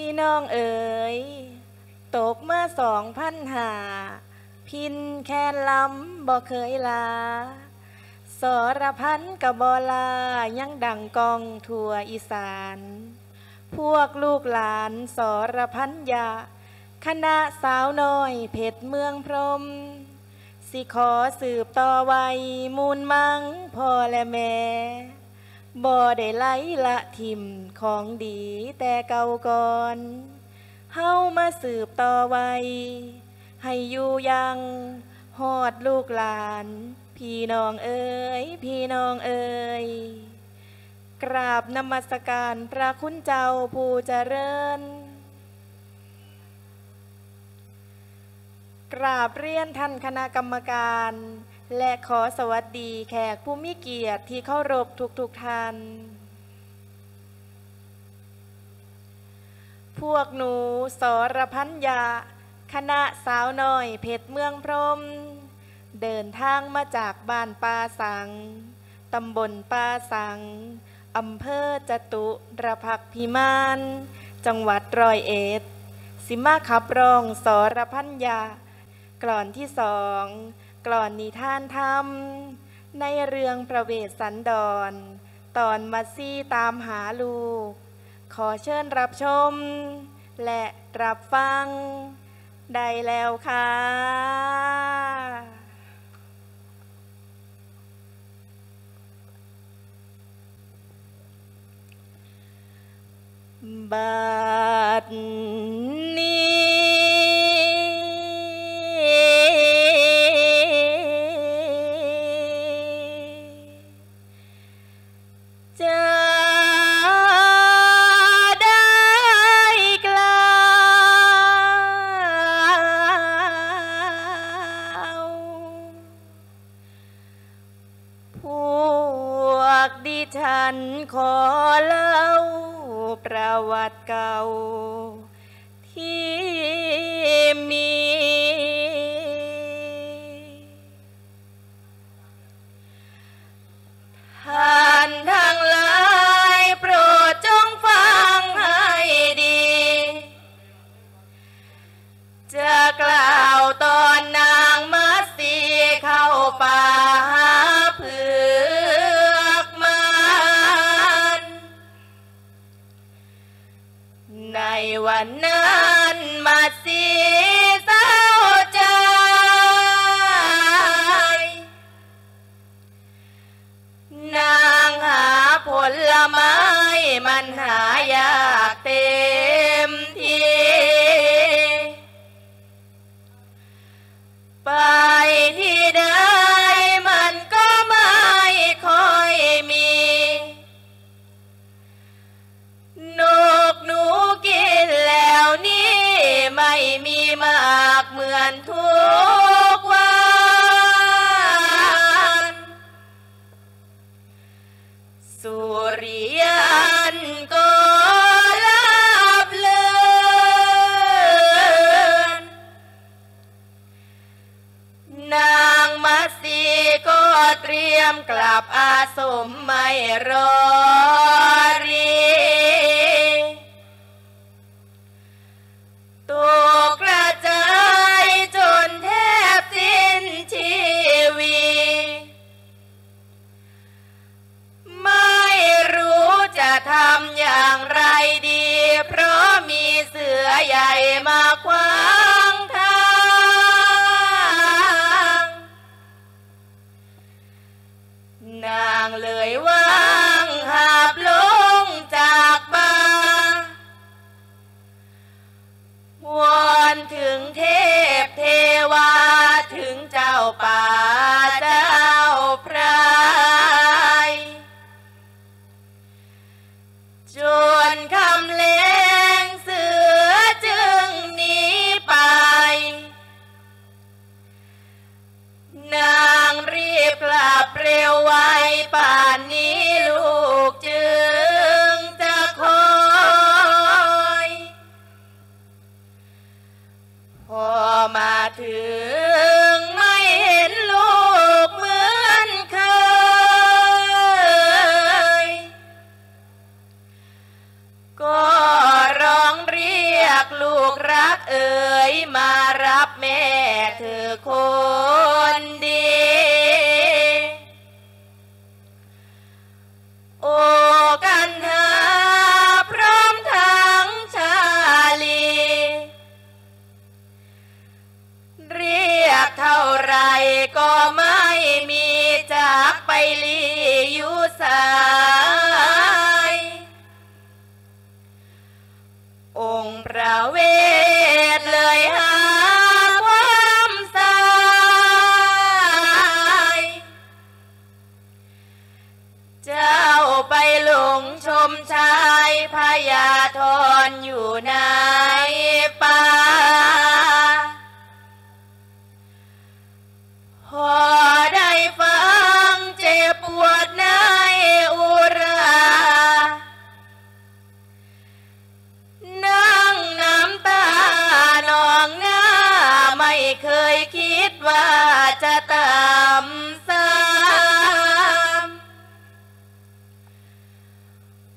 พี่น้องเอ๋ย ตกเมื่อสองพันหา พินแค่ล้ำบ่เคยลา สรพันกับบอลายังดังกองทั่วอีสาน พวกลูกหลานสรพันยา คณะสาวน้อยเพชรเมืองพรม สิขอสืบต่อไว้มูลมังพ่อและแม่ บ่ได้ไล่ละทิมของดีแต่เก่าก่อนเฮามาสืบต่อไว้ ให้อยู่ยังหอดลูกหลาน พี่น้องเอ๋ยพี่น้องเอ๋ยกราบนมัสการพระคุณเจ้าผู้เจริญ กราบเรียนท่านคณะกรรมการ และขอสวัสดีแขกผู้มีเกียรติที่เคารพทุกๆทท่าน พวกหนูสรพันยาคณะสาวน้อยเพชรเมืองพรม เดินทางมาจากบ้านปาสัง ตำบลปาสัง อำเภอจตุรพักพิมาน จังหวัดรอยเอ็ด สิมาขับร้องสรพันยากลอนที่สอง กลอนนิทานธรรม ในเรื่องประเวศสันดร ตอนมาซี่ตามหาลูก ขอเชิญรับชม และรับฟัง ได้แล้วค่ะบัด ลไม้มันหายากเต็ เตรียมกลับอาสมไม่รอรีตกกระจายจนแทบสิ้นชีวีไม่รู้จะทำอย่างไร เลยหาความสายเจ้าไปหลงชมชายพญาทรอยู่ในป่า Oh.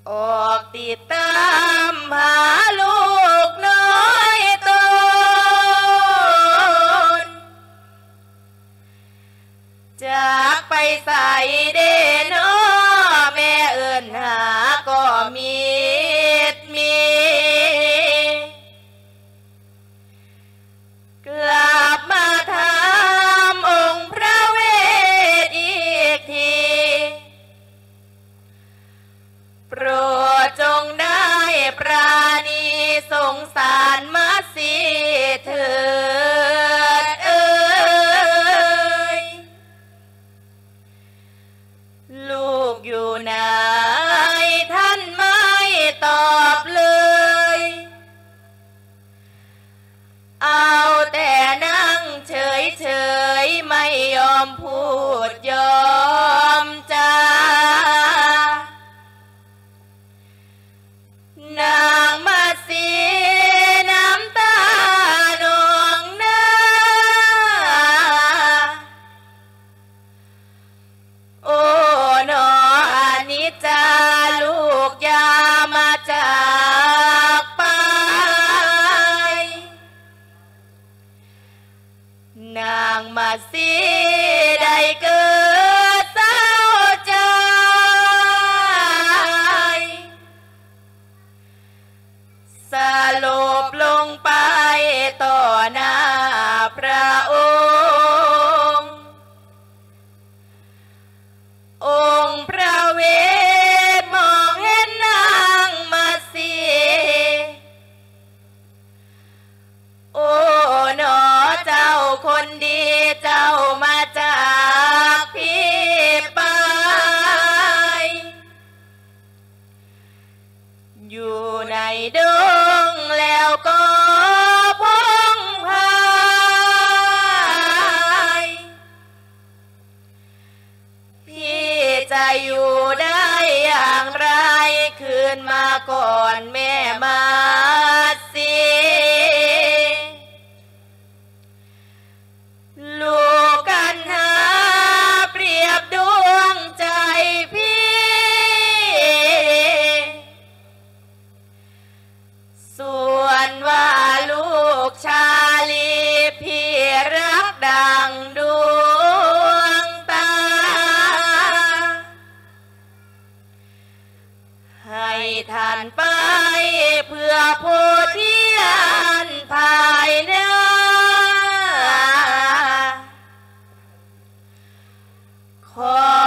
ออกติดตามหา ก่อนแม่ Oh.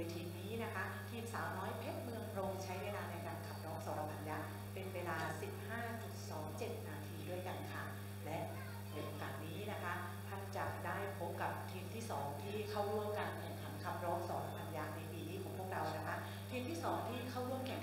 ยทีมนี้นะคะ ทีมสาวน้อยเพชรเมืองรงใช้เวลาในการขับร้องสรพันยะเป็นเวลา 15.27 นาทีด้วยกันค่ะ และในโอกาสนี้นะคะ ท่านจะได้พบกับทีมที่ 2 ที่เข้าร่วมการแข่งขันขับร้องสรพันยะในปีนี้ของพวกเรานะคะ ทีมที่ 2 ที่เข้าร่วมแข่ง